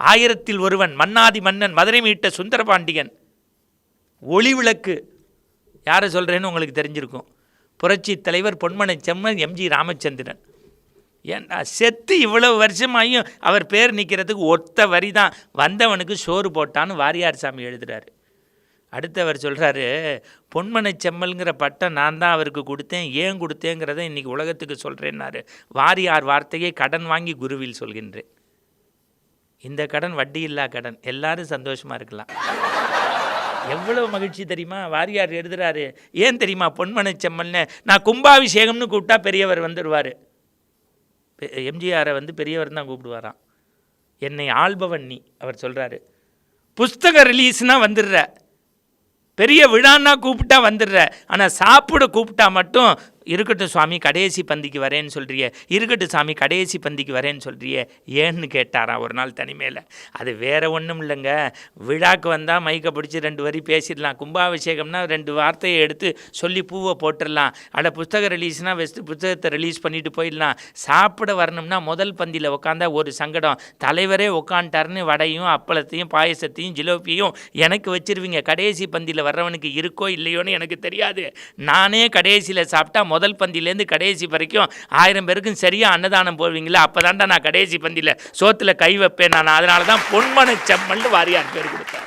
ஆயிரத்தில் ஒருவன் மன்னாதி மன்னன் மதுரை மீட்ட சுந்தரபாண்டியன். ஒளி விளக்கு. யாரை சொல்கிறேன்னு உங்களுக்கு தெரிஞ்சிருக்கும். புரட்சி தலைவர் பொன்மனை செம்மன் எம்ஜி ராமச்சந்திரன். ஏன்டா செத்து இவ்வளவு வருஷமாயும் அவர் பேர் நிற்கிறதுக்கு ஒத்த வரி தான் வந்தவனுக்கு சோறு போட்டான்னு வாரியார் சாமி எழுதுகிறாரு அடுத்தவர் சொல்கிறாரு பொன்மனை செம்மல்ங்கிற பட்டம் நான் தான் அவருக்கு கொடுத்தேன். ஏன் கொடுத்தேங்கிறத இன்றைக்கி உலகத்துக்கு சொல்கிறேன்னாரு வாரியார் வார்த்தையை கடன் வாங்கி குருவில் சொல்கின்றேன். இந்த கடன் வட்டி இல்லா கடன். எல்லாரும் சந்தோஷமாக இருக்கலாம். எவ்வளவு மகிழ்ச்சி தெரியுமா? வாரியார் எழுதுறாரு ஏன் தெரியுமா? பொன்மனை செம்மல்னு. நான் கும்பாபிஷேகம்னு கூப்பிட்டா பெரியவர் வந்துடுவார் எம்ஜிஆரை வந்து பெரியவர் தான் கூப்பிடுவாராம். என்னை ஆள்பவன் நீ அவர் சொல்கிறாரு புஸ்தக ரிலீஸ்னால் வந்துடுற. பெரிய விழான்னா கூப்பிட்டா வந்துடுற. ஆனால் சாப்பிட கூப்பிட்டா மட்டும் இருக்கட்டும் சுவாமி கடைசி பந்திக்கு வரேன்னு சொல்கிறிய இருக்கட்டும் சாமி கடைசி பந்திக்கு வரேன்னு சொல்கிறிய ஏன்னு கேட்டாராம் ஒரு நாள் தனிமையில். அது வேற ஒன்றும் இல்லைங்க. விழாக்கு வந்தால் மைக்கை பிடிச்சி ரெண்டு வரி பேசிடலாம். கும்பாபிஷேகம்னா ரெண்டு வார்த்தையை எடுத்து சொல்லி பூவை போட்டுடலாம். அட புஸ்தக ரிலீஸ்னால் வெஸ்ட் புத்தகத்தை ரிலீஸ் பண்ணிட்டு போயிடலாம். சாப்பிட வரணும்னா முதல் பந்தியில் உட்காந்தா ஒரு சங்கடம். தலைவரே உட்காந்துட்டாருன்னு வடையும் அப்பளத்தையும் பாயசத்தையும் ஜிலேபியும் எனக்கு வச்சிருவீங்க. கடைசி பந்தியில் வர்றவனுக்கு இருக்கோ இல்லையோன்னு எனக்கு தெரியாது. நானே கடைசியில் சாப்பிட்டா முதல் பந்திலேருந்து கடைசி வரைக்கும் ஆயிரம் பேருக்கும் சரியாக அன்னதானம் போவீங்களா அப்போ நான் கடைசி பந்தியில் சோத்தில் கை வைப்பேன் நான். அதனால தான் பொன்மனை செம்மல்னு வாரியார் பேர் கொடுத்தேன்